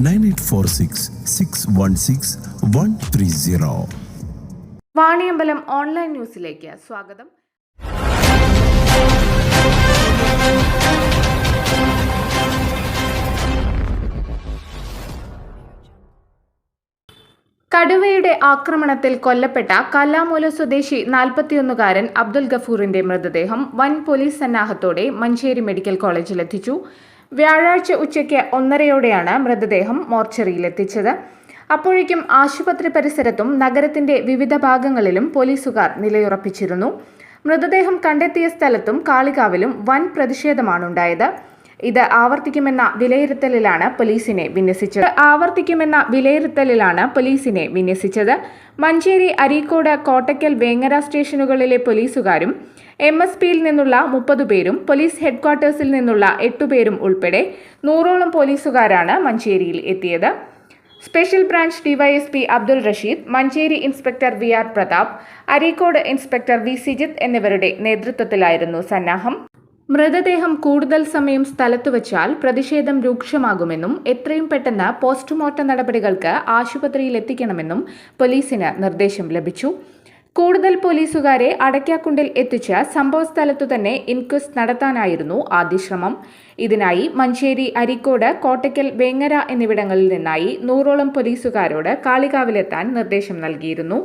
Nine eight four six six one six one three zero. Vaniyambalam online ന്യൂസിലേക്ക് സ്വാഗതം. കടുവയുടെ ആക്രമണത്തിൽ കൊല്ലപ്പെട്ട കല്ലാമൂല സ്വദേശി നാൽപ്പത്തിയൊന്നുകാരൻ അബ്ദുൽ ഗഫൂറിന്റെ മൃതദേഹം വൻ പോലീസ് സന്നാഹത്തോടെ മഞ്ചേരി മെഡിക്കൽ കോളേജിലെത്തിച്ചു. വ്യാഴാഴ്ച ഉച്ചയ്ക്ക് ഒന്നരയോടെയാണ് മൃതദേഹം മോർച്ചറിയിലെത്തിച്ചത്. അപ്പോഴേക്കും ആശുപത്രി പരിസരത്തും നഗരത്തിന്റെ വിവിധ ഭാഗങ്ങളിലും പോലീസുകാർ നിലയുറപ്പിച്ചിരുന്നു. മൃതദേഹം കണ്ടെത്തിയ സ്ഥലത്തും കാളികാവിലും വൻ പ്രതിഷേധമാണുണ്ടായത്. ഇത് ആവർത്തിക്കുമെന്ന വിലയിരുത്തലിലാണ് പോലീസിനെ വിന്യസിച്ചത്. ആവർത്തിക്കുമെന്ന വിലയിരുത്തലിലാണ് പോലീസിനെ വിന്യസിച്ചത്. മഞ്ചേരി അരീക്കോട് കോട്ടയ്ക്കൽ വേങ്ങര സ്റ്റേഷനുകളിലെ പോലീസുകാരും എം എസ് പിയിൽ നിന്നുള്ള മുപ്പത് പേരും പോലീസ് ഹെഡ്ക്വാർട്ടേഴ്സിൽ നിന്നുള്ള എട്ടുപേരും ഉൾപ്പെടെ നൂറോളം പോലീസുകാരാണ് മഞ്ചേരിയിൽ എത്തിയത്. Special branch DYSP Abdul Rasheed Manjeri inspector V R Prathap Areekode inspector V Sijith എന്നിവരുടെ നേതൃത്വത്തിലായിരുന്നു സന്നാഹം. മൃതദേഹം കൂടുതൽ സമയം സ്ഥലത്തു വച്ചാൽ പ്രതിഷേധം രൂക്ഷമാകുമെന്നും എത്രയും പെട്ടെന്ന് പോസ്റ്റ്മോർട്ടം നടപടികൾക്ക് ആശുപത്രിയിൽ എത്തിക്കണമെന്നും പോലീസിന് നിർദ്ദേശം ലഭിച്ചു. കൂടുതൽ പോലീസുകാരെ അടയ്ക്കാക്കുണ്ടിൽ എത്തിച്ച് സംഭവസ്ഥലത്തു തന്നെ ഇൻക്വസ്റ്റ് നടത്താനായിരുന്നു ആദ്യ ശ്രമം. ഇതിനായി മഞ്ചേരി അരിക്കോട് കോട്ടയ്ക്കൽ വേങ്ങര എന്നിവിടങ്ങളിൽ നിന്നായി നൂറോളം പോലീസുകാരോട് കാളികാവിലെത്താൻ നിർദ്ദേശം നൽകിയിരുന്നു.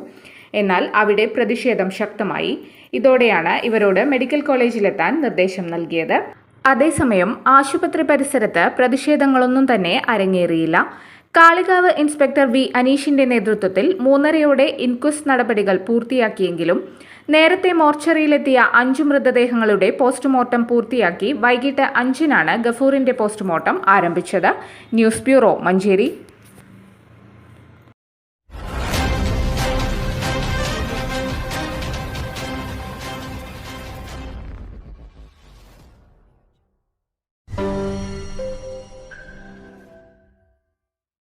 എന്നാൽ അവിടെ പ്രതിഷേധം ശക്തമായി. ഇതോടെയാണ് ഇവരോട് മെഡിക്കൽ കോളേജിലെത്താൻ നിർദ്ദേശം നൽകിയത്. അതേസമയം ആശുപത്രി പരിസരത്ത് പ്രതിഷേധങ്ങളൊന്നും തന്നെ അരങ്ങേറിയില്ല. കാളികാവ് ഇൻസ്പെക്ടർ വി അനീഷിന്റെ നേതൃത്വത്തിൽ മൂന്നരയോടെ ഇൻക്വസ്റ്റ് നടപടികൾ പൂർത്തിയാക്കിയെങ്കിലും നേരത്തെ മോർച്ചറിയിലെത്തിയ അഞ്ചു മൃതദേഹങ്ങളുടെ പോസ്റ്റ്മോർട്ടം പൂർത്തിയാക്കി വൈകിട്ട് അഞ്ചിനാണ് ഗഫൂറിന്റെ പോസ്റ്റ്മോർട്ടം ആരംഭിച്ചത്. News bureau Manjeri.